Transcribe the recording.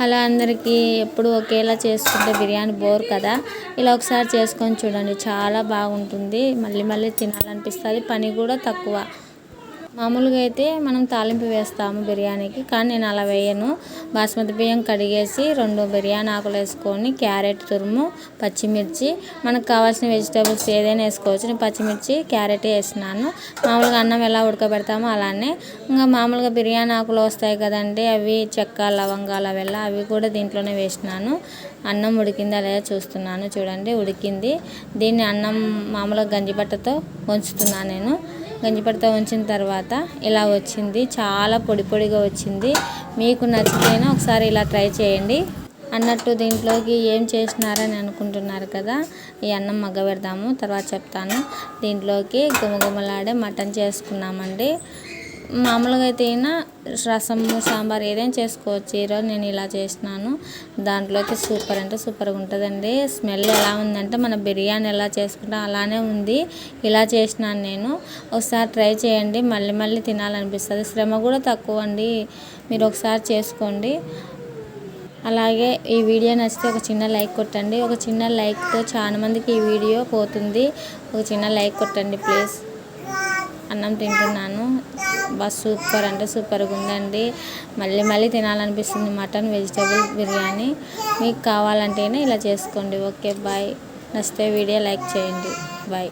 అలా అందరికీ ఎప్పుడు ఒకేలా చేసుకుంటే బిర్యానీ బోర్ కదా. ఇలా ఒకసారి చేసుకొని చూడండి చాలా బాగుంటుంది. మళ్ళీ మళ్ళీ తినాలనిపిస్తుంది. పని కూడా తక్కువ. మామూలుగా అయితే మనం తాలింపు వేస్తాము బిర్యానీకి కానీ నేను అలా వేయను. బాస్మతి బియ్యం కడిగేసి రెండు బిర్యానీ ఆకులు వేసుకొని క్యారెట్ తురుము పచ్చిమిర్చి మనకు కావాల్సిన వెజిటేబుల్స్ ఏదైనా వేసుకోవచ్చు. నేను పచ్చిమిర్చి క్యారెట్ వేసినాను. మామూలుగా అన్నం ఎలా ఉడకబెడతామో అలానే. ఇంకా మామూలుగా బిర్యానీ ఆకులు వస్తాయి కదండి అవి చెక్క లవంగాలు అవెల్ల అవి కూడా దీంట్లోనే వేసినాను. అన్నం ఉడికిందా లేదా చూస్తున్నాను చూడండి. ఉడికింది. దీన్ని అన్నం మామూలుగా గంజిబట్టతో వంచుతున్నాను నేను. గంజిపడితో ఉంచిన తర్వాత ఇలా వచ్చింది. చాలా పొడి పొడిగా వచ్చింది. మీకు నచ్చితేనే ఒకసారి ఇలా ట్రై చేయండి. అన్నట్టు దీంట్లోకి ఏం చేసినారని అనుకుంటున్నారు కదా ఈ అన్నం మగ్గ పెడదాము తర్వాత చెప్తాను. దీంట్లోకి గుమగుమలాడే మటన్ చేసుకున్నామండి. మామూలుగా అయితే అయినా రసము సాంబార్ ఏదైనా చేసుకోవచ్చు. ఈరోజు నేను ఇలా చేసినాను. దాంట్లోకి సూపర్ అంటే సూపర్గా ఉంటుందండి. స్మెల్ ఎలా ఉందంటే మన బిర్యానీ ఎలా చేసుకుంటాం అలానే ఉంది. ఇలా చేసినాను నేను. ఒకసారి ట్రై చేయండి. మళ్ళీ మళ్ళీ తినాలనిపిస్తుంది. శ్రమ కూడా తక్కువ అండి. మీరు ఒకసారి చేసుకోండి. అలాగే ఈ వీడియో నచ్చితే ఒక చిన్న లైక్ కొట్టండి. ఒక చిన్న లైక్తో చాలా మందికి ఈ వీడియో పోతుంది. ఒక చిన్న లైక్ కొట్టండి ప్లీజ్. అన్నం తింటున్నాను. బస్ సూపర్ అంటే సూపర్గా ఉందండి. మళ్ళీ మళ్ళీ తినాలనిపిస్తుంది మటన్ వెజిటేబుల్ బిర్యానీ. మీకు కావాలంటేనే ఇలా చేసుకోండి. Okay bye. నచ్చితే వీడియో లైక్ చేయండి. బాయ్.